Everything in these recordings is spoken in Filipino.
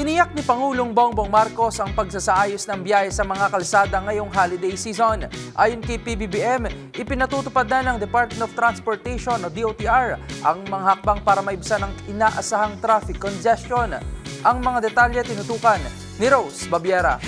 Tiniyak ni Pangulong Bongbong Marcos ang pagsasaayos ng biyahe sa mga kalsada ngayong holiday season. Ayon kay PBBM, ipinatutupad na ng Department of Transportation o DOTR ang mga hakbang para maibsan ang inaasahang traffic congestion. Ang mga detalye tinutukan ni Rose Babiera.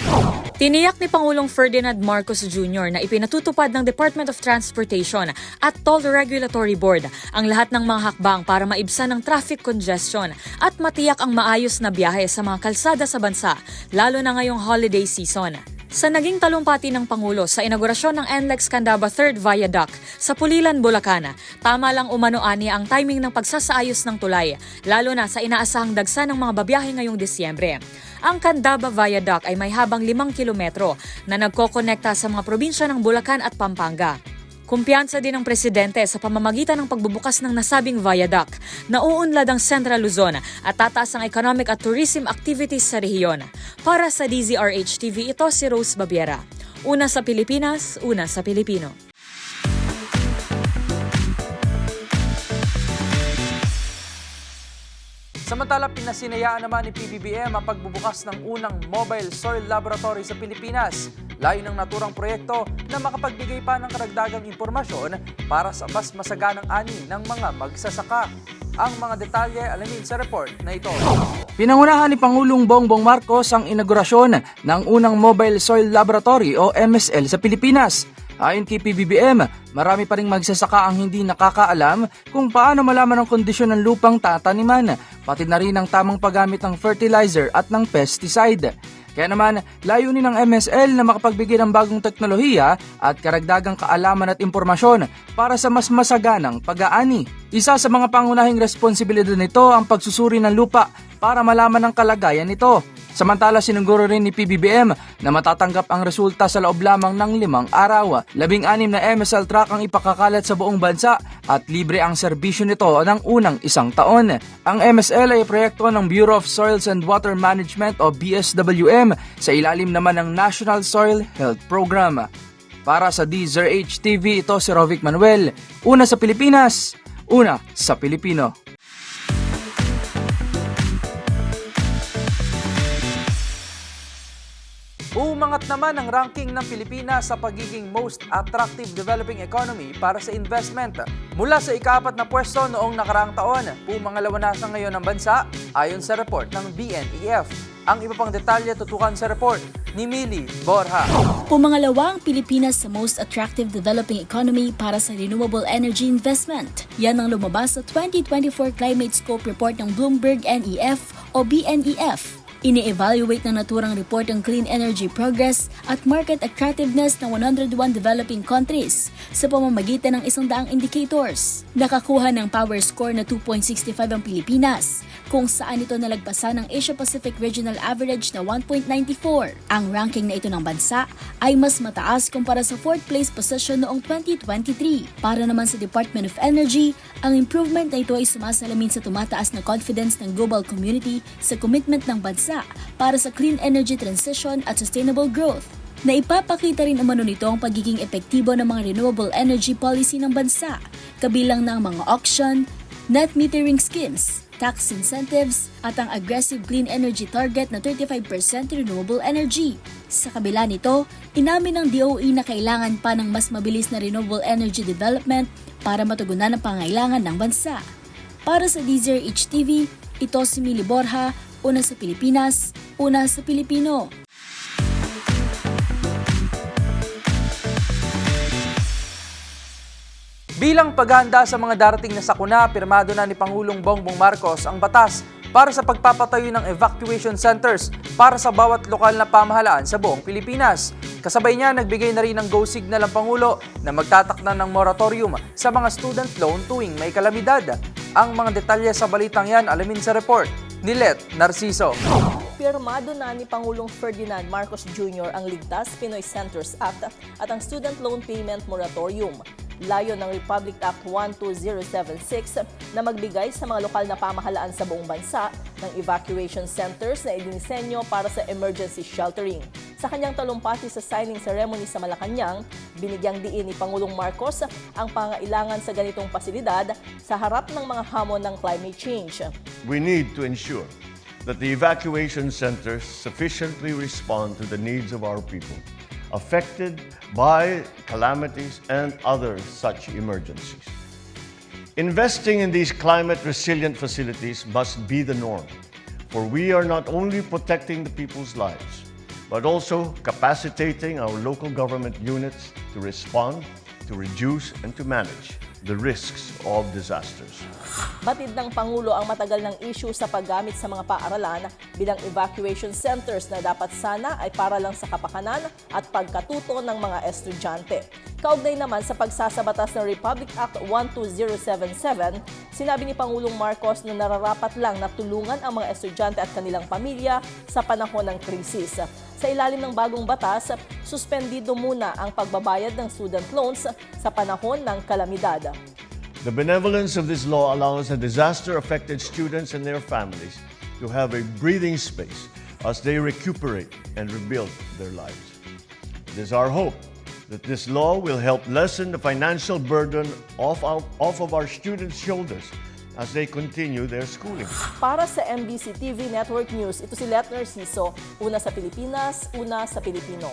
Tiniyak ni Pangulong Ferdinand Marcos Jr. na ipinatutupad ng Department of Transportation at Toll Regulatory Board ang lahat ng mga hakbang para maibsan ang traffic congestion at matiyak ang maayos na biyahe sa mga kalsada sa bansa, lalo na ngayong holiday season. Sa naging talumpati ng Pangulo sa inaugurasyon ng NLEX Candaba 3rd Viaduct sa Pulilan, Bulacan, tama lang umano ani ang timing ng pagsasaayos ng tulay, lalo na sa inaasahang dagsa ng mga babiyahe ngayong Disyembre. Ang Candaba Viaduct ay may habang 5 kilometro na nagkokonekta sa mga probinsya ng Bulacan at Pampanga. Kumpiyansa din ng presidente sa pamamagitan ng pagbubukas ng nasabing viaduct na uunlad ang Central Luzon at tataas ang economic at tourism activities sa rehiyon. Para sa DZRH TV, ito si Rose Babiera. Una sa Pilipinas, una sa Pilipino. Samantala, pinasinayaan naman ni PBBM ang pagbubukas ng unang mobile soil laboratory sa Pilipinas. Layo ng naturang proyekto na makapagbigay pa ng karagdagang impormasyon para sa mas masaganang ani ng mga magsasaka. Ang mga detalye alamin sa report na ito. Pinangunahan ni Pangulong Bongbong Marcos ang inaugurasyon ng unang Mobile Soil Laboratory o MSL sa Pilipinas. Ayon kay PBBM, marami pa ring magsasaka ang hindi nakakaalam kung paano malaman ang kondisyon ng lupang tataniman, pati na rin ang tamang paggamit ng fertilizer at ng pesticide. Kaya naman, layunin ng MSL na makapagbigay ng bagong teknolohiya at karagdagang kaalaman at impormasyon para sa mas masaganang pag-aani. Isa sa mga pangunahing responsibilidad nito ang pagsusuri ng lupa para malaman ang kalagayan nito. Samantala sinuguro rin ni PBBM na matatanggap ang resulta sa loob lamang ng limang araw. Labing-anim na MSL truck ang ipakakalat sa buong bansa at libre ang serbisyo nito ng unang isang taon. Ang MSL ay proyekto ng Bureau of Soils and Water Management o BSWM sa ilalim naman ng National Soil Health Program. Para sa DZRH TV, ito si Rovic Manuel. Una sa Pilipinas, una sa Pilipino. Umangat naman ang ranking ng Pilipinas sa pagiging most attractive developing economy para sa investment. Mula sa ikapat na pwesto noong nakaraang taon, pumangalawa na sa ngayon ang bansa ayon sa report ng BNEF. Ang iba pang detalye tutukan sa report ni Mili Borja. Pumangalawa ang Pilipinas sa most attractive developing economy para sa renewable energy investment. Yan ang lumabas sa 2024 Climate Scope Report ng Bloomberg NEF o BNEF. Ini-evaluate ng naturang report ang clean energy progress at market attractiveness ng 101 developing countries sa pamamagitan ng isang daang indicators. Nakakuha ng power score na 2.65 ang Pilipinas, kung saan ito nalagpasan ng Asia-Pacific Regional Average na 1.94. Ang ranking na ito ng bansa ay mas mataas kumpara sa 4th place position noong 2023. Para naman sa Department of Energy, ang improvement na ito ay sumasalamin sa tumataas na confidence ng global community sa commitment ng bansa para sa clean energy transition at sustainable growth. Naipapakita rin umano nito ang pagiging epektibo ng mga renewable energy policy ng bansa, kabilang ng mga auction, net metering schemes, tax incentives at ang aggressive clean energy target na 35% renewable energy. Sa kabila nito, inamin ng DOE na kailangan pa ng mas mabilis na renewable energy development para matugunan ang pangailangan ng bansa. Para sa DZRH TV, ito si Mili Borja, una sa Pilipinas, una sa Pilipino. Bilang paghahanda sa mga darating na sakuna, pirmado na ni Pangulong Bongbong Marcos ang batas para sa pagpapatayo ng evacuation centers para sa bawat lokal na pamahalaan sa buong Pilipinas. Kasabay niya, nagbigay na rin ng go signal ang Pangulo na magtatakna ng moratorium sa mga student loan tuwing may kalamidad. Ang mga detalye sa balitang yan alamin sa report ni Let Narciso. Pirmado na ni Pangulong Ferdinand Marcos Jr. ang Ligtas Pinoy Centers Act at ang Student Loan Payment Moratorium. Layo ng Republic Act 12076 na magbigay sa mga lokal na pamahalaan sa buong bansa ng evacuation centers na idinisenyo para sa emergency sheltering. Sa kanyang talumpati sa signing ceremony sa Malacanang, binigyang diin ni Pangulong Marcos ang pangailangan sa ganitong pasilidad sa harap ng mga hamon ng climate change. We need to ensure that the evacuation centers sufficiently respond to the needs of our people affected by calamities and other such emergencies. Investing in these climate resilient facilities must be the norm, for we are not only protecting the people's lives, but also capacitating our local government units to respond, to reduce, and to manage the risks of disasters. Batid ng Pangulo ang matagal ng issue sa paggamit sa mga paaralan bilang evacuation centers na dapat sana ay para lang sa kapakanan at pagkatuto ng mga estudyante. Kaugnay naman sa pagsasabatas ng Republic Act 12077, sinabi ni Pangulong Marcos na nararapat lang na tulungan ang mga estudyante at kanilang pamilya sa panahon ng krisis. Sa ilalim ng bagong batas, suspendido muna ang pagbabayad ng student loans sa panahon ng kalamidad. The benevolence of this law allows the disaster affected students and their families to have a breathing space as they recuperate and rebuild their lives. It is our hope that this law will help lessen the financial burden off, our, off of our students' shoulders as they continue their schooling. Para sa MBC TV Network News, ito si Let Narciso, una sa Pilipinas, una sa Pilipino.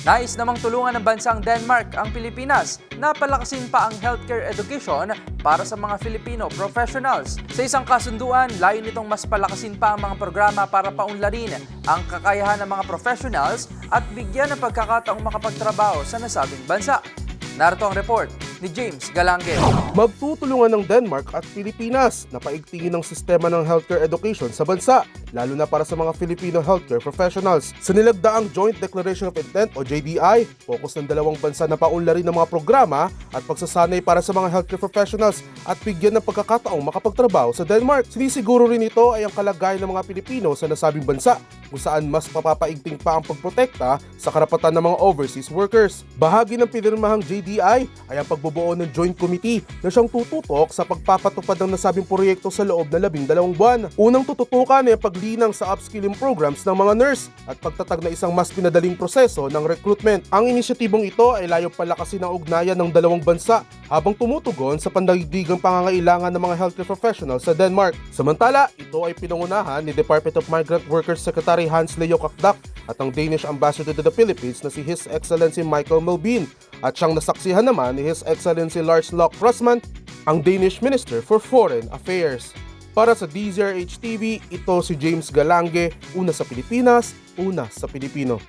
Nais namang tulungan ng bansang Denmark ang Pilipinas na palakasin pa ang healthcare education para sa mga Filipino professionals. Sa isang kasunduan, layo nitong mas palakasin pa ang mga programa para paunlarin ang kakayahan ng mga professionals at bigyan ng pagkakataong makapagtrabaho sa nasabing bansa. Narito ang report ni James Galange. Magtutulungan ng Denmark at Pilipinas na paigtingin ang sistema ng healthcare education sa bansa, lalo na para sa mga Filipino healthcare professionals. Sa nilagdaang Joint Declaration of Intent o JDI, focus ng dalawang bansa na paunlarin ng mga programa at pagsasanay para sa mga healthcare professionals at bigyan ng pagkakataong makapagtrabaho sa Denmark. Sinisiguro rin ito ay ang kalagayan ng mga Pilipino sa nasabing bansa kung saan mas mapapaigting pa ang pagprotekta sa karapatan ng mga overseas workers. Bahagi ng pinirmahang JDI ay ang pagbubuo ng Joint Committee na siyang tututok sa pagpapatupad ng nasabing proyekto sa loob ng labing dalawang buwan. Unang tututukan ay ang paglinang sa upskilling programs ng mga nurse at pagtatag na isang mas pinadaling proseso ng recruitment. Ang inisyatibong ito ay layo palakasin ang ugnayan ng dalawang bansa habang tumutugon sa pandaigdigang pangangailangan ng mga healthcare professionals sa Denmark. Samantala, ito ay pinangunahan ni Department of Migrant Workers Secretary Hans Leo Kakdak at ang Danish Ambassador to the Philippines na si His Excellency Michael Melvin at siyang nasaksihan naman ni His Excellency Lars Locke Russman, ang Danish Minister for Foreign Affairs. Para sa DZRH TV, ito si James Galange, una sa Pilipinas, una sa Pilipino.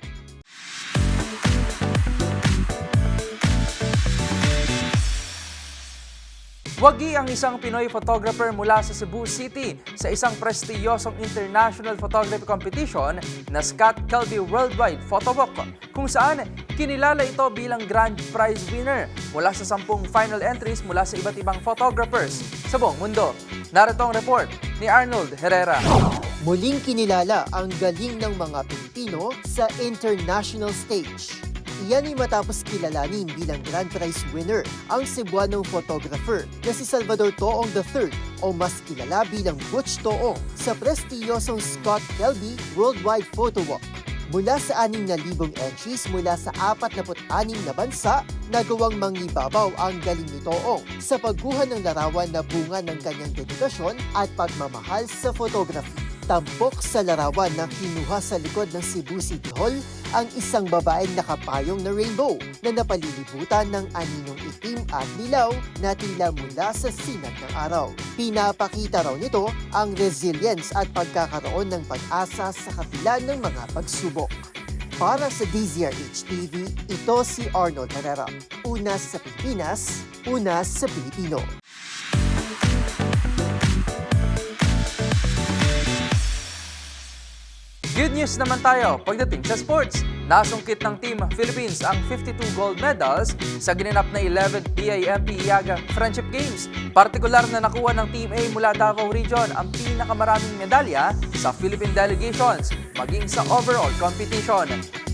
Wagi ang isang Pinoy photographer mula sa Cebu City sa isang prestiyosong international photography competition na Scott Kelby Worldwide Photo Walk kung saan kinilala ito bilang grand prize winner mula sa sampung final entries mula sa iba't ibang photographers sa buong mundo. Narito ang report ni Arnold Herrera. Muling kinilala ang galing ng mga Pilipino sa international stage. Iyan ay matapos kilalanin bilang Grand Prize winner ang Cebuanong photographer na si Salvador Toong III o mas kilala bilang Butch Toong sa prestiyosong Scott Kelby Worldwide Photo Walk. mula sa 6,000 entries mula sa 46 na bansa nagawang mangibabaw ang galing ni Toong sa pagguha ng larawan na bunga ng kanyang dedikasyon at pagmamahal sa photography. Tampok sa larawan na kinuha sa likod ng Cebu City Hall ang isang babaeng nakapayong na rainbow na napalilibutan ng aninong itim at dilaw na tila mula sa sinag ng araw. Pinapakita raw nito ang resilience at pagkakaroon ng pag-asa sa kabila ng mga pagsubok. Para sa DZRH TV, ito si Arnold Herrera. Una sa Pilipinas, una sa Pilipino. Good news naman tayo pagdating sa sports. Nasungkit ng Team Philippines ang 52 gold medals sa ginanap na 11th BIMP Iaga Friendship Games. Partikular na nakuha ng Team A mula Davao Region ang pinakamaraming medalya sa Philippine delegations, maging sa overall competition.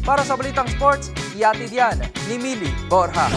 Para sa Balitang Sports, iatid yan ni Mili Borja.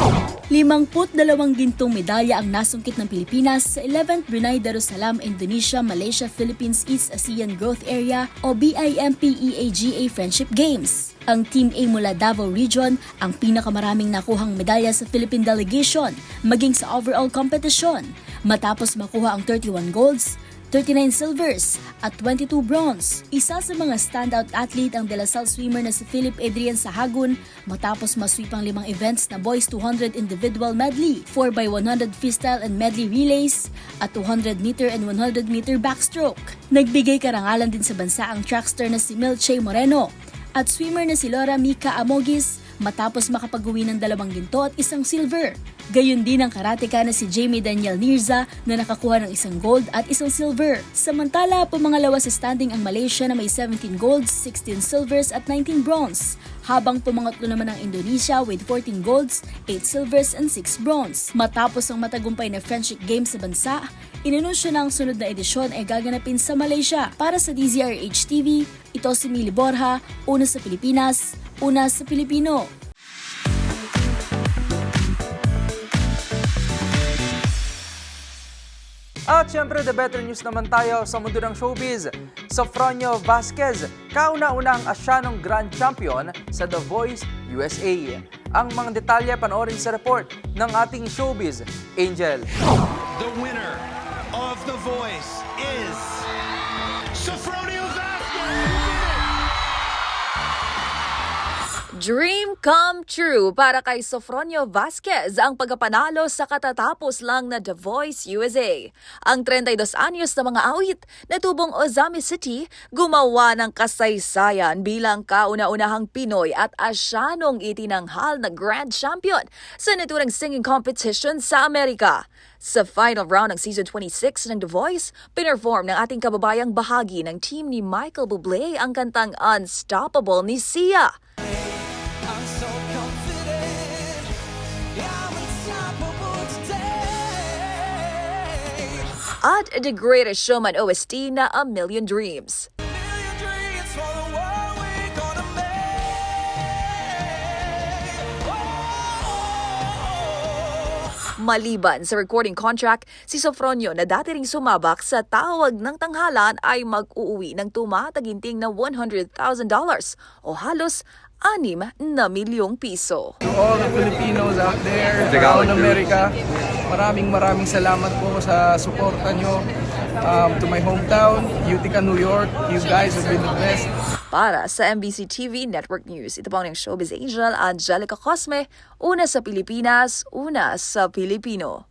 Limangput dalawang gintong medalya ang nasungkit ng Pilipinas sa 11th Brunei Darussalam Indonesia Malaysia Philippines East ASEAN Growth Area o BIMP EAGA Friendship Games. Ang Team A mula Davao Region ang pinakamaraming nakuhang medalya sa Philippine delegation maging sa overall competition matapos makuha ang 31 golds, 39 silvers at 22 bronze. Isa sa mga standout athlete ang De La Salle swimmer na si Philip Adrian Sahagun matapos masweep ang limang events na Boys 200 Individual Medley, 4x100 freestyle and medley relays, at 200 meter and 100 meter backstroke. Nagbigay karangalan din sa bansa ang trackster na si Milche Moreno at swimmer na si Laura Mika Amogis matapos makapag-uwi ng dalawang ginto at isang silver. Gayon din ang karateka na si Jamie Daniel Nirza na nakakuha ng isang gold at isang silver. Samantala, pumangalawa sa standing ang Malaysia na may 17 golds, 16 silvers at 19 bronze. Habang pumangatlo naman ang Indonesia with 14 golds, 8 silvers and 6 bronze. Matapos ang matagumpay na Friendship Games sa bansa, inanunsyo na ang sunod na edisyon ay gaganapin sa Malaysia. Para sa DZRH TV, ito si Mili Borja, una sa Pilipinas, una sa Pilipino. At syempre, the better news naman tayo sa mundo ng showbiz. Sofronio Vasquez, kauna-unang Asyanong Grand Champion sa The Voice USA. Ang mga detalye panoorin sa report ng ating showbiz, Angel. The winner of The Voice is Dream come true para kay Sofronio Vasquez ang pagkapanalo sa katatapos lang na The Voice USA. Ang 32 anyos na mga awit na tubong Ozami City gumawa ng kasaysayan bilang kauna-unahang Pinoy at Asyanong itinanghal na Grand Champion sa naturang singing competition sa Amerika. Sa final round ng season 26 ng The Voice, pinerform ng ating kababayang bahagi ng team ni Michael Bublé ang kantang Unstoppable ni Sia. At The Greatest Showman OST na A Million Dreams. Maliban sa recording contract, si Sofronio na dati ring sumabak sa tawag ng tanghalan ay mag-uuwi ng tumataginting na $100,000 o halos 6 na milyong piso. To all the Filipinos out there, around America, maraming maraming salamat po sa suporta nyo. Um, to my hometown, Utica, New York, you guys have been the best. Para sa MBC TV Network News, ito po ang showbiz angel Angelica Cosme, una sa Pilipinas, una sa Pilipino.